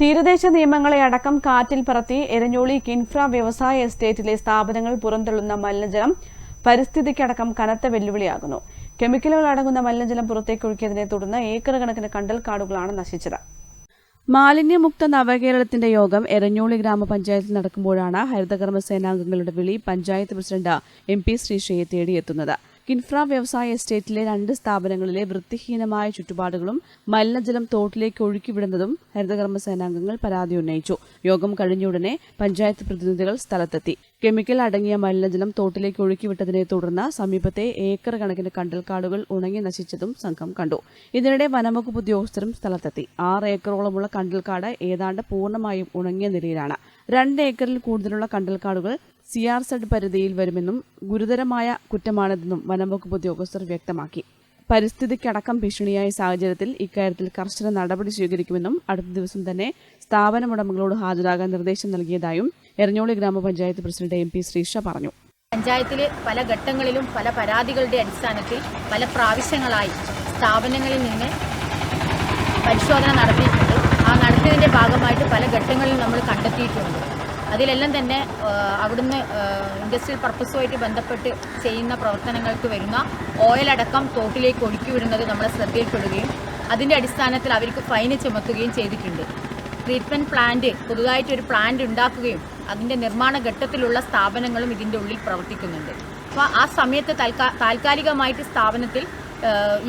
തീരദേശ നിയമങ്ങളെ അടക്കം കാറ്റിൽ പറത്തി എരഞ്ഞോളി കിൻഫ്ര വ്യവസായ എസ്റ്റേറ്റിലെ സ്ഥാപനങ്ങൾ പുറന്തള്ളുന്ന മലിനജലം പരിസ്ഥിതിക്കടക്കം കനത്ത വെല്ലുവിളിയാകുന്നു. കെമിക്കലുകൾ അടങ്ങുന്ന മലിനജലം പുറത്തേക്ക് പുറത്തേക്കൊഴുക്കിയതിനെ തുടർന്ന് ഏക്കർ കണക്കിന് കണ്ടൽക്കാടുകളാണ് നശിച്ചത്. മാലിന്യമുക്ത നവകേരളത്തിന്റെ യോഗം എരഞ്ഞോളി ഗ്രാമപഞ്ചായത്തിൽ നടക്കുമ്പോഴാണ് ഹരിതകർമ്മ സേനാംഗങ്ങളുടെ വിളി പഞ്ചായത്ത് പ്രസിഡന്റ് എം പി ശ്രീശയെ തേടിയെത്തുന്നത്. കിൻഫ്ര വ്യവസായ എസ്റ്റേറ്റിലെ രണ്ട് സ്ഥാപനങ്ങളിലെ വൃത്തിഹീനമായ ചുറ്റുപാടുകളും മലിനജലം തോട്ടിലേക്ക് ഒഴുക്കിവിടുന്നതും ഹരിതകർമ്മ സേനാംഗങ്ങൾ പരാതി ഉന്നയിച്ചു. യോഗം കഴിഞ്ഞയുടനെ പഞ്ചായത്ത് പ്രതിനിധികൾ സ്ഥലത്തെത്തി. കെമിക്കൽ അടങ്ങിയ മലിനജലം തോട്ടിലേക്ക് ഒഴുക്കിവിട്ടതിനെ തുടർന്ന് സമീപത്തെ ഏക്കർ കണക്കിന് കണ്ടൽക്കാടുകൾ ഉണങ്ങി നശിച്ചതും സംഘം കണ്ടു. ഇതിനിടെ വനംവകുപ്പ് ഉദ്യോഗസ്ഥരും സ്ഥലത്തെത്തി. ആറ് ഏക്കറോളമുള്ള കണ്ടൽക്കാട് ഏതാണ്ട് പൂർണമായും ഉണങ്ങിയ നിലയിലാണ്. രണ്ട് ഏക്കറിൽ കൂടുതലുള്ള കണ്ടൽക്കാടുകൾ സി ആർ സെഡ് പരിധിയിൽ വരുമെന്നും ഗുരുതരമായ കുറ്റമാണിതെന്നും വനംവകുപ്പ് ഉദ്യോഗസ്ഥർ വ്യക്തമാക്കി. പരിസ്ഥിതിക്കടക്കം ഭീഷണിയായ സാഹചര്യത്തിൽ ഇക്കാര്യത്തിൽ കർശന നടപടി സ്വീകരിക്കുമെന്നും അടുത്ത ദിവസം തന്നെ സ്ഥാപന ഉടമകളോട് ഹാജരാകാൻ നിർദ്ദേശം നൽകിയതായും എറഞ്ഞോളി ഗ്രാമപഞ്ചായത്ത് പ്രസിഡന്റ് എം പി ശ്രീഷ പറഞ്ഞു. പഞ്ചായത്തിലെ പല ഘട്ടങ്ങളിലും പല പരാതികളുടെ അടിസ്ഥാനത്തിൽ പല പ്രാവശ്യങ്ങളായി സ്ഥാപനങ്ങളിൽ നിന്ന് പരിശോധന നടത്തിയിട്ടുണ്ട്. ആ നടത്തിയതിന്റെ ഭാഗമായിട്ട് പല ഘട്ടങ്ങളിൽ നമ്മൾ കണ്ടെത്തിയിട്ടുണ്ട്. അതിലെല്ലാം തന്നെ അവിടുന്ന് ഇൻഡസ്ട്രിയൽ പർപ്പസുമായിട്ട് ബന്ധപ്പെട്ട് ചെയ്യുന്ന പ്രവർത്തനങ്ങൾക്ക് വരുന്ന ഓയിലടക്കം തോട്ടിലേക്ക് ഒഴുക്കി വിടുന്നത് നമ്മളെ ശ്രദ്ധയിൽപ്പെടുകയും അതിന്റെ അടിസ്ഥാനത്തിൽ അവർക്ക് ഫൈന് ചുമത്തുകയും ചെയ്തിട്ടുണ്ട്. ട്രീറ്റ്മെന്റ് പ്ലാന്റ് പുതുതായിട്ട് ഒരു പ്ലാന്റ് ഉണ്ടാക്കുകയും അതിന്റെ നിർമ്മാണ ഘട്ടത്തിലുള്ള സ്ഥാപനങ്ങളും ഇതിന്റെ ഉള്ളിൽ പ്രവർത്തിക്കുന്നുണ്ട്. അപ്പോൾ ആ സമയത്ത് താൽക്കാ താൽക്കാലികമായിട്ട് സ്ഥാപനത്തിൽ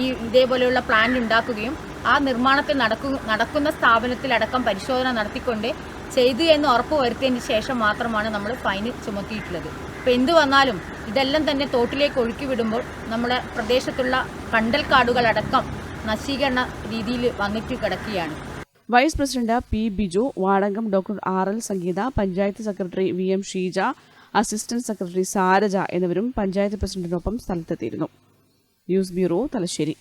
ഈ ഇതേപോലെയുള്ള പ്ലാന്റ് ഉണ്ടാക്കുകയും ആ നിർമ്മാണത്തിൽ നടക്കു നടക്കുന്ന സ്ഥാപനത്തിലടക്കം പരിശോധന നടത്തിക്കൊണ്ട് ചെയ്തു എന്ന് ഉറപ്പ് വരുത്തിയതിന് ശേഷം മാത്രമാണ് നമ്മൾ ഫൈൻ ചുമത്തിയിട്ടുള്ളത്. ഇപ്പം എന്ത് വന്നാലും ഇതെല്ലാം തന്നെ തോട്ടിലേക്ക് ഒഴുക്കി വിടുമ്പോൾ നമ്മുടെ പ്രദേശത്തുള്ള കണ്ടൽക്കാടുകളടക്കം നശീകരണ രീതിയിൽ വന്നിട്ട് കിടക്കുകയാണ്. Vice president P Biju Vadankam doctor R L Sangeetha panchayat secretary V M Sheeja assistant secretary Saraja എന്നിവരും പഞ്ചായത്ത് പ്രസിഡന്റിനൊപ്പം സ്ഥലത്തെത്തിയിരുന്നു. News bureau Thalassery.